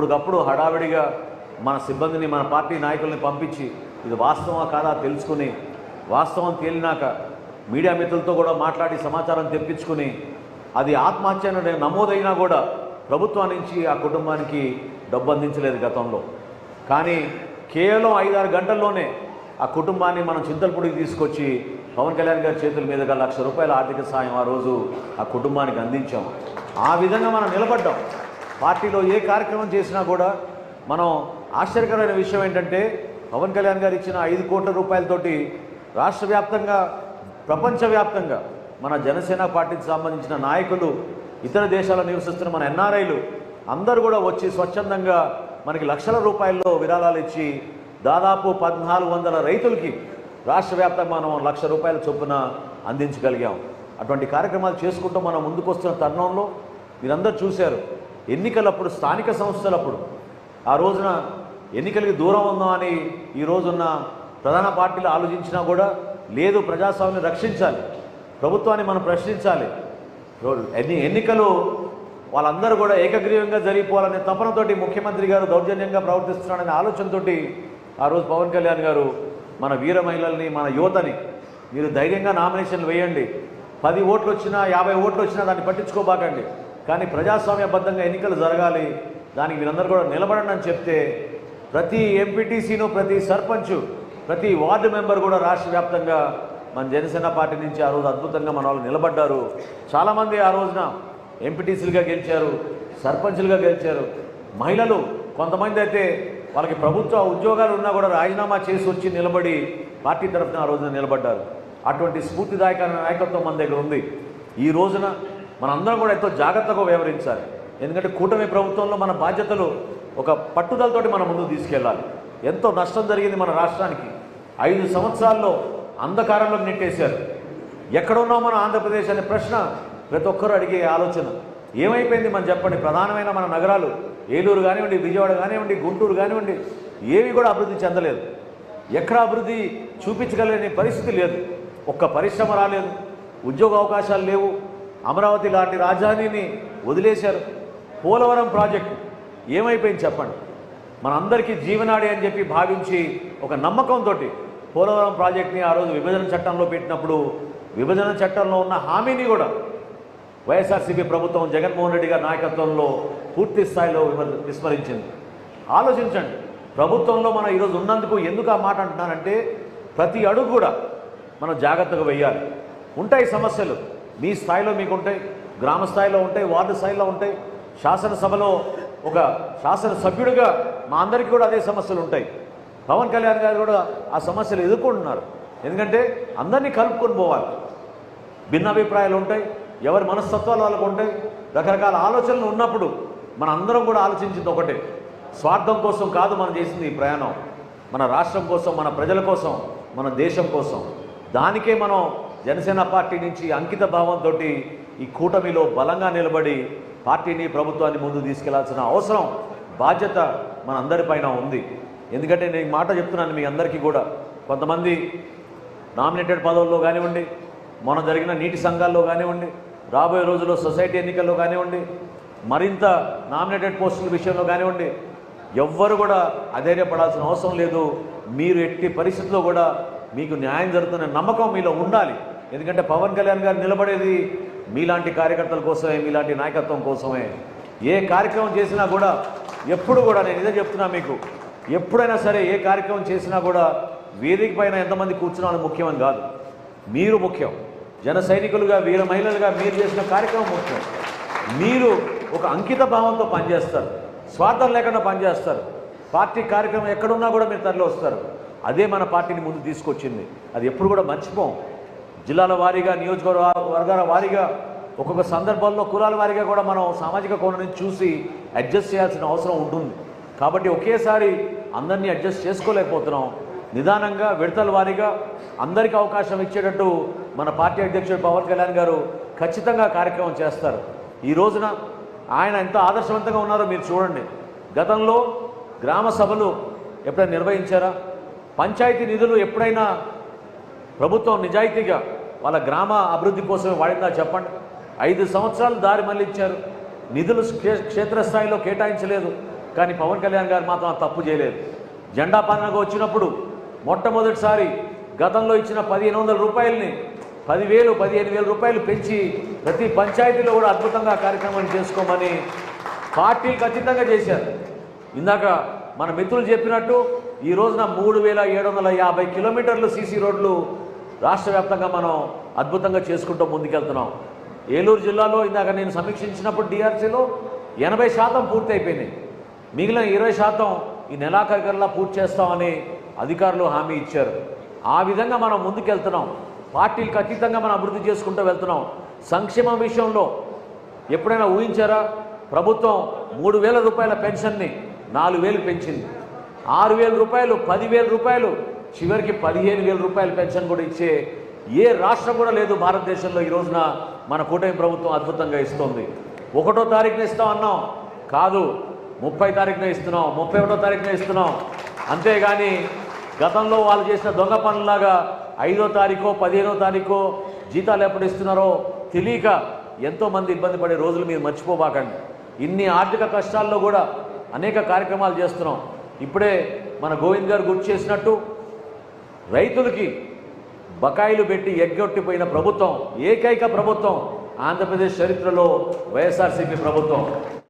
అప్పటికప్పుడు హడావిడిగా మన సిబ్బందిని మన పార్టీ నాయకుల్ని పంపించి ఇది వాస్తవం కాదా తెలుసుకుని వాస్తవం తేలినాక మీడియా మిత్రులతో కూడా మాట్లాడి సమాచారం తెప్పించుకుని అది ఆత్మహత్య నమోదైనా కూడా ప్రభుత్వం నుంచి ఆ కుటుంబానికి డబ్బు అందించలేదు గతంలో. కానీ కేవలం ఐదారు గంటల్లోనే ఆ కుటుంబాన్ని మనం చింతలపూడికి తీసుకొచ్చి పవన్ కళ్యాణ్ గారి చేతుల మీదుగా లక్ష రూపాయల ఆర్థిక సాయం ఆ రోజు ఆ కుటుంబానికి అందించాం. ఆ విధంగా మనం నిలబడ్డాం. పార్టీలో ఏ కార్యక్రమం చేసినా కూడా మనం ఆశ్చర్యకరమైన విషయం ఏంటంటే పవన్ కళ్యాణ్ గారు ఇచ్చిన ఐదు కోట్ల రూపాయలతోటి రాష్ట్ర వ్యాప్తంగా ప్రపంచవ్యాప్తంగా మన జనసేన పార్టీకి సంబంధించిన నాయకులు ఇతర దేశాల్లో నివసిస్తున్న మన ఎన్ఆర్ఐలు అందరూ కూడా వచ్చి స్వచ్ఛందంగా మనకి లక్షల రూపాయల్లో విరాళాలు ఇచ్చి దాదాపు పద్నాలుగు వందల రైతులకి రాష్ట్ర వ్యాప్తంగా మనం లక్ష రూపాయల చొప్పున అందించగలిగాం. అటువంటి కార్యక్రమాలు చేసుకుంటూ మనం ముందుకు వస్తున్న తరుణంలో మీరందరూ చూశారు ఎన్నికలప్పుడు స్థానిక సంస్థలప్పుడు ఆ రోజున ఎన్నికలకి దూరం ఉందాం అని ఈ రోజున్న ప్రధాన పార్టీలు ఆలోచించినా కూడా లేదు ప్రజాస్వామ్యం రక్షించాలి. ప్రభుత్వాన్ని మనం ప్రశ్నించాలి. ఎన్ని ఎన్నికలు వాళ్ళందరూ కూడా ఏకగ్రీవంగా జరిగిపోవాలనే తపనతోటి ముఖ్యమంత్రి గారు దౌర్జన్యంగా ప్రవర్తిస్తున్నాడనే ఆలోచనతోటి ఆ రోజు పవన్ కళ్యాణ్ గారు మన వీర మహిళల్ని మన యువతని మీరు ధైర్యంగా నామినేషన్లు వేయండి. పది ఓట్లు వచ్చినా యాభై ఓట్లు వచ్చినా దాన్ని పట్టించుకోబాకండి. కానీ ప్రజాస్వామ్యబద్ధంగా ఎన్నికలు జరగాలి. దానికి మీరందరూ కూడా నిలబడండి అని చెప్తే ప్రతి ఎంపీటీసీను ప్రతి సర్పంచ్ ప్రతి వార్డు మెంబర్ కూడా రాష్ట్ర వ్యాప్తంగా మన జనసేన పార్టీ నుంచి ఆ రోజు అద్భుతంగా మన వాళ్ళు నిలబడ్డారు. చాలామంది ఆ రోజున ఎంపీటీసీలుగా గెలిచారు సర్పంచులుగా గెలిచారు. మహిళలు కొంతమంది అయితే వాళ్ళకి ప్రభుత్వ ఉద్యోగాలు ఉన్నా కూడా రాజీనామా చేసి వచ్చి నిలబడి పార్టీ తరఫున ఆ రోజున నిలబడ్డారు. అటువంటి స్ఫూర్తిదాయకమైన నాయకత్వం మన దగ్గర ఉంది. ఈ రోజున మనందరం కూడా ఎంతో జాగ్రత్తగా వ్యవహరించాలి. ఎందుకంటే కూటమి ప్రభుత్వంలో మన బాధ్యతలు ఒక పట్టుదలతోటి మనం ముందుకు తీసుకెళ్ళాలి. ఎంతో నష్టం జరిగింది మన రాష్ట్రానికి. ఐదు సంవత్సరాల్లో అంధకారంలోకి నెట్టేశారు. ఎక్కడున్నాం మన ఆంధ్రప్రదేశ్ అనే ప్రశ్న ప్రతి ఒక్కరూ అడిగే ఆలోచన. ఏమైపోయింది మనం చెప్పండి. ప్రధానమైన మన నగరాలు ఏలూరు కానివ్వండి విజయవాడ కానివ్వండి గుంటూరు కానివ్వండి ఏవి కూడా అభివృద్ధి చెందలేదు. ఎక్కడ అభివృద్ధి చూపించగలిగిన పరిస్థితి లేదు. ఒక్క పరిశ్రమ రాలేదు. ఉద్యోగ అవకాశాలు లేవు. అమరావతి లాంటి రాజధానిని వదిలేశారు. పోలవరం ప్రాజెక్టు. ఏమైపోయింది చెప్పండి. మనందరికీ జీవనాడి అని చెప్పి భావించి ఒక నమ్మకంతో పోలవరం ప్రాజెక్ట్ని ఆ రోజు విభజన చట్టంలో పెట్టినప్పుడు విభజన చట్టంలో ఉన్న హామీని కూడా వైఎస్ఆర్సీపీ ప్రభుత్వం జగన్మోహన్ రెడ్డి గారి నాయకత్వంలో పూర్తి స్థాయిలో విస్మరించింది. ఆలోచించండి. ప్రభుత్వంలో మనం ఈరోజు ఉన్నందుకు ఎందుకు ఆ మాట అంటున్నానంటే ప్రతి అడుగు కూడా మనం జాగ్రత్తగా వెయ్యాలి. ఉంటాయి సమస్యలు. మీ స్థాయిలో మీకు ఉంటాయి గ్రామ స్థాయిలో ఉంటాయి వార్డు స్థాయిలో ఉంటాయి. శాసనసభలో ఒక శాసనసభ్యుడిగా మా అందరికీ కూడా అదే సమస్యలు ఉంటాయి. పవన్ కళ్యాణ్ గారు కూడా ఆ సమస్యలు ఎదుర్కొంటున్నారు. ఎందుకంటే అందరినీ కలుపుకొని పోవాలి. భిన్నాభిప్రాయాలు ఉంటాయి ఎవరి మనస్తత్వాలు వాళ్ళకు ఉంటాయి రకరకాల ఆలోచనలు ఉన్నప్పుడు మన అందరం కూడా ఆలోచించింది ఒకటే. స్వార్థం కోసం కాదు మనం చేసింది ఈ ప్రయాణం. మన రాష్ట్రం కోసం మన ప్రజల కోసం మన దేశం కోసం. దానికే మనం జనసేన పార్టీ నుంచి అంకిత భావంతో ఈ కూటమిలో బలంగా నిలబడి పార్టీని ప్రభుత్వాన్ని ముందు తీసుకెళ్ళాల్సిన అవసరం బాధ్యత మన అందరిపైన ఉంది. ఎందుకంటే నేను మాట చెప్తున్నాను మీ అందరికీ కూడా. కొంతమంది నామినేటెడ్ పదవుల్లో కానివ్వండి మొన్న జరిగిన నీటి సంఘాల్లో కానివ్వండి రాబోయే రోజుల్లో సొసైటీ ఎన్నికల్లో కానివ్వండి మరింత నామినేటెడ్ పోస్టుల విషయంలో కానివ్వండి ఎవ్వరు కూడా అధైర్యపడాల్సిన అవసరం లేదు. మీరు ఎట్టి పరిస్థితుల్లో కూడా మీకు న్యాయం జరుగుతున్న నమ్మకం మీలో ఉండాలి. ఎందుకంటే పవన్ కళ్యాణ్ గారు నిలబడేది మీలాంటి కార్యకర్తల కోసమే మీలాంటి నాయకత్వం కోసమే. ఏ కార్యక్రమం చేసినా కూడా ఎప్పుడు కూడా నేను ఇదే చెప్తున్నా మీకు ఎప్పుడైనా సరే ఏ కార్యక్రమం చేసినా కూడా వేదిక పైన ఎంతమంది కూర్చున్నారో ముఖ్యమని కాదు. మీరు ముఖ్యం. జన సైనికులుగా వీర మహిళలుగా మీరు చేసిన కార్యక్రమం ముఖ్యం. మీరు ఒక అంకిత భావంతో పనిచేస్తారు. స్వార్థం లేకుండా పనిచేస్తారు. పార్టీ కార్యక్రమం ఎక్కడున్నా కూడా మీరు తరలి వస్తారు. అదే మన పార్టీని ముందు తీసుకొచ్చింది. అది ఎప్పుడు కూడా మర్చిపోం. జిల్లాల వారీగా నియోజకవర్గ వర్గాల వారీగా ఒక్కొక్క సందర్భంలో కులాల వారీగా కూడా మనం సామాజిక కోణం నుంచి చూసి అడ్జస్ట్ చేయాల్సిన అవసరం ఉంటుంది. కాబట్టి ఒకేసారి అందరినీ అడ్జస్ట్ చేసుకోలేకపోతున్నాం. నిదానంగా విడతల వారీగా అందరికీ అవకాశం ఇచ్చేటట్టు మన పార్టీ అధ్యక్షుడు పవన్ కళ్యాణ్ గారు ఖచ్చితంగా కార్యక్రమం చేస్తారు. ఈ రోజున ఆయన ఎంత ఆదర్శవంతంగా ఉన్నారో మీరు చూడండి. గతంలో గ్రామ సభలు ఎప్పుడైనా నిర్వహించారా? పంచాయతీ నిధులు ఎప్పుడైనా ప్రభుత్వం నిజాయితీగా వాళ్ళ గ్రామ అభివృద్ధి కోసమే వాడిందా చెప్పండి. ఐదు సంవత్సరాలు దారి మళ్ళించారు నిధులు క్షేత్రస్థాయిలో కేటాయించలేదు. కానీ పవన్ కళ్యాణ్ గారు మాత్రం తప్పు చేయలేదు. జెండా పాలనగా వచ్చినప్పుడు మొట్టమొదటిసారి గతంలో ఇచ్చిన పదిహేను వందల రూపాయలని పదివేలు పదిహేను వేల రూపాయలు పెంచి ప్రతి పంచాయతీలో కూడా అద్భుతంగా కార్యక్రమాన్ని చేసుకోమని పార్టీలు ఖచ్చితంగా చేశారు. ఇందాక మన మిత్రులు చెప్పినట్టు ఈ రోజున మూడు వేల ఏడు వందల యాభై కిలోమీటర్లు సీసీ రోడ్లు రాష్ట్ర వ్యాప్తంగా మనం అద్భుతంగా చేసుకుంటూ ముందుకెళ్తున్నాం. ఏలూరు జిల్లాలో ఇందాక నేను సమీక్షించినప్పుడు డిఆర్సీలో ఎనభై శాతం పూర్తి అయిపోయినాయి మిగిలిన ఇరవై శాతం ఈ నెలాఖరికల్లా పూర్తి చేస్తామని అధికారులు హామీ ఇచ్చారు. ఆ విధంగా మనం ముందుకెళ్తున్నాం. పార్టీలకు అతీతంగా మనం అభివృద్ధి చేసుకుంటూ వెళ్తున్నాం. సంక్షేమం విషయంలో ఎప్పుడైనా ఊహించారా? ప్రభుత్వం మూడు వేల రూపాయల పెన్షన్ని నాలుగు వేలు పెంచింది. ఆరు వేల రూపాయలు పదివేల రూపాయలు చివరికి పదిహేను వేల రూపాయల పెన్షన్ కూడా ఇచ్చే ఏ రాష్ట్రం కూడా లేదు భారతదేశంలో ఈ రోజున మన కూటమి ప్రభుత్వం అద్భుతంగా ఇస్తుంది. ఒకటో తారీఖున ఇస్తాం అన్నాం. కాదు ముప్పై తారీఖున ఇస్తున్నాం ముప్పై ఒకటో తారీఖున ఇస్తున్నాం. అంతేగాని గతంలో వాళ్ళు చేసిన దొంగ పనులాగా ఐదో తారీఖో పదిహేనో తారీఖో జీతాలు ఎప్పుడు ఇస్తున్నారో తెలియక ఎంతోమంది ఇబ్బంది పడే రోజులు మీరు మర్చిపోబాకండి. ఇన్ని ఆర్థిక కష్టాల్లో కూడా అనేక కార్యక్రమాలు చేస్తున్నాం. ఇప్పుడే మన గోవింద్ గారు గుర్తు చేసినట్టు రైతులకి బకాయిలు పెట్టి ఎగ్గొట్టిపోయిన ప్రభుత్వం ఏకైక ప్రభుత్వం ఆంధ్రప్రదేశ్ చరిత్రలో వైఎస్ఆర్సీపీ ప్రభుత్వం.